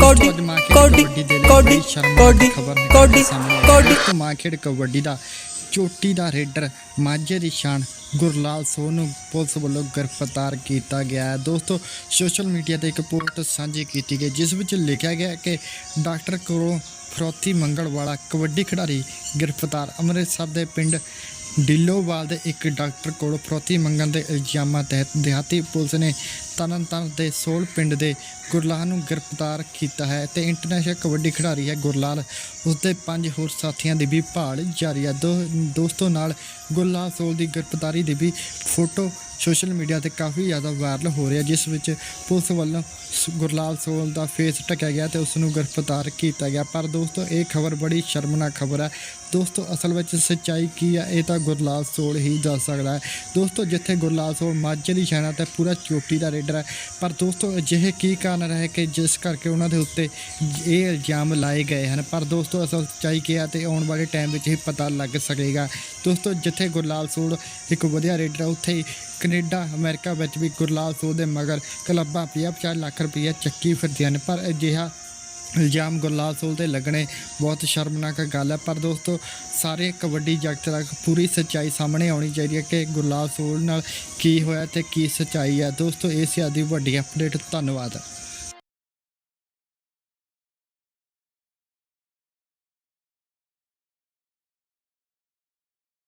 ਕੌਡੀ ਕੌਡੀ ਕੌਡੀ ਕੌਡੀ ਕੌਡੀ ਕੌਡੀ ਮਾਖੇੜ ਕਬੱਡੀ ਦਾ ਚੋਟੀ ਦਾ ਰੇਡਰ ਮਾਝੇ ਦੀ ਸ਼ਾਨ ਗੁਰਲਾਲ ਸੋਹ ਨੂੰ ਪੁਲਿਸ ਵੱਲੋਂ ਗ੍ਰਿਫਤਾਰ ਕੀਤਾ ਗਿਆ ਹੈ। ਦੋਸਤੋ ਸੋਸ਼ਲ ਮੀਡੀਆ ਤੇ ਇੱਕ ਪੋਸਟ ਸਾਂਝੀ ਕੀਤੀ ਗਈ ਜਿਸ ਵਿੱਚ ਲਿਖਿਆ ਗਿਆ ਕਿ ਡਾਕਟਰ ਕੋਲੋਂ ਫਰੋਤੀ ਮੰਗਣ ਵਾਲਾ ਕਬੱਡੀ ਖਿਡਾਰੀ ਗ੍ਰਿਫਤਾਰ ਅੰਮ੍ਰਿਤਸਰ ਦੇ ਪਿੰਡ ਢਿੱਲੋਵਾਲ ਦੇ ਇੱਕ ਡਾਕਟਰ ਕੋਲੋਂ ਫਰੋਤੀ ਮੰਗਣ ਦੇ ਇਲਜ਼ਾਮਾਂ ਤਹਿਤ ਦਿਹਾਤੀ ਪੁਲਿਸ ਨੇ ਤਰਨਤਾਰਨ ਦੇ ਸੋਲ ਪਿੰਡ ਦੇ ਗੁਰਲਾਲ ਨੂੰ ਗ੍ਰਿਫਤਾਰ ਕੀਤਾ ਹੈ ਤੇ ਇੰਟਰਨੈਸ਼ਨਲ ਕਬੱਡੀ ਖਿਡਾਰੀ ਹੈ ਗੁਰਲਾਲ। ਉਸਦੇ ਪੰਜ ਹੋਰ ਸਾਥੀਆਂ ਦੀ ਵੀ ਭਾਲ ਜਾਰੀ ਹੈ। ਦੋ ਦੋਸਤੋ ਨਾਲ ਗੁਰਲਾਲ ਸੋਲ ਦੀ ਗ੍ਰਿਫਤਾਰੀ ਦੀ ਵੀ ਫੋਟੋ ਸੋਸ਼ਲ ਮੀਡੀਆ ਤੇ ਕਾਫੀ ਜ਼ਿਆਦਾ ਵਾਇਰਲ ਹੋ ਰਿਹਾ, ਜਿਸ ਵਿੱਚ ਪੁਲਿਸ ਵੱਲੋਂ ਸ- ਗੁਰਲਾਲ ਸੋਲ ਦਾ ਫੇਸ ਢੱਕਿਆ ਗਿਆ ਤੇ ਉਸ ਨੂੰ ਗ੍ਰਿਫਤਾਰ ਕੀਤਾ ਗਿਆ। ਪਰ ਦੋਸਤੋ, ਇਹ ਖਬਰ ਬੜੀ ਸ਼ਰਮਨਾਕ ਖਬਰ ਹੈ। ਦੋਸਤੋ, ਅਸਲ ਵਿੱਚ ਸੱਚਾਈ ਕੀ ਹੈ, ਇਹ ਤਾਂ ਗੁਰਲਾਲ ਸੋਲ ਹੀ ਦੱਸ ਸਕਦਾ ਹੈ। ਦੋਸਤੋ, ਜਿੱਥੇ ਗੁਰਲਾਲ ਸੋਲ ਮਾਝੇ ਦੀ ਸ਼ਾਨਾ ਤੇ ਪੂਰਾ ਚੋਟੀ ਦਾ ਰੇਡਰ ਹੈ, ਪਰ ਦੋਸਤੋ, ਅਜਿਹੇ ਕੀ ਕਾਰਨ ਰਹੇ ਕਿ ਜਿਸ ਕਰਕੇ ਉਹਨਾਂ ਦੇ ਉੱਤੇ ਇਹ ਇਲਜ਼ਾਮ ਲਾਏ ਗਏ ਹਨ? ਪਰ ਦੋਸਤੋ, ਅਸਲ ਸੱਚਾਈ ਕੀ ਹੈ ਤੇ ਆਉਣ ਵਾਲੇ ਟਾਈਮ ਵਿੱਚ ਹੀ ਪਤਾ ਲੱਗ ਸਕੇਗਾ। ਦੋਸਤੋ, ਜਿੱਥੇ ਗੁਰਲਾਲ ਸੋਲ ਇੱਕ ਵਧੀਆ ਰੇਡਰ ਹੈ, ਉੱਥੇ ਹੀ ਕੈਨੇਡਾ, ਅਮਰੀਕਾ ਵਿੱਚ ਵੀ ਗੁਰਲਾਲ ਸੋਲ ਦੇ ਮਗਰ ਕਲੱਬਾਂ 50 ਲੱਖ ਰੁਪਈਆ ਚੱਕੀ ਫਿਰਦੀਆਂ ਨੇ। ਪਰ ਅਜਿਹਾ ਇਲਜ਼ਾਮ ਗੁਰਲਾਲ ਸੋਲ ਤੇ ਲੱਗਣੇ ਬਹੁਤ ਸ਼ਰਮਨਾਕ ਗੱਲ ਹੈ। ਪਰ ਦੋਸਤੋ, ਸਾਰੇ ਕਬੱਡੀ ਜਗਤ ਤੱਕ ਪੂਰੀ ਸੱਚਾਈ ਸਾਹਮਣੇ ਆਉਣੀ ਚਾਹੀਦੀ ਹੈ ਕਿ ਗੁਰਲਾਲ ਸੋਲ ਨਾਲ ਕੀ ਹੋਇਆ ਤੇ ਕੀ ਸੱਚਾਈ ਹੈ। ਦੋਸਤੋ, ਇਹ ਸੀ ਆਦੀ ਵੱਡੀ ਅਪਡੇਟ, ਧੰਨਵਾਦ।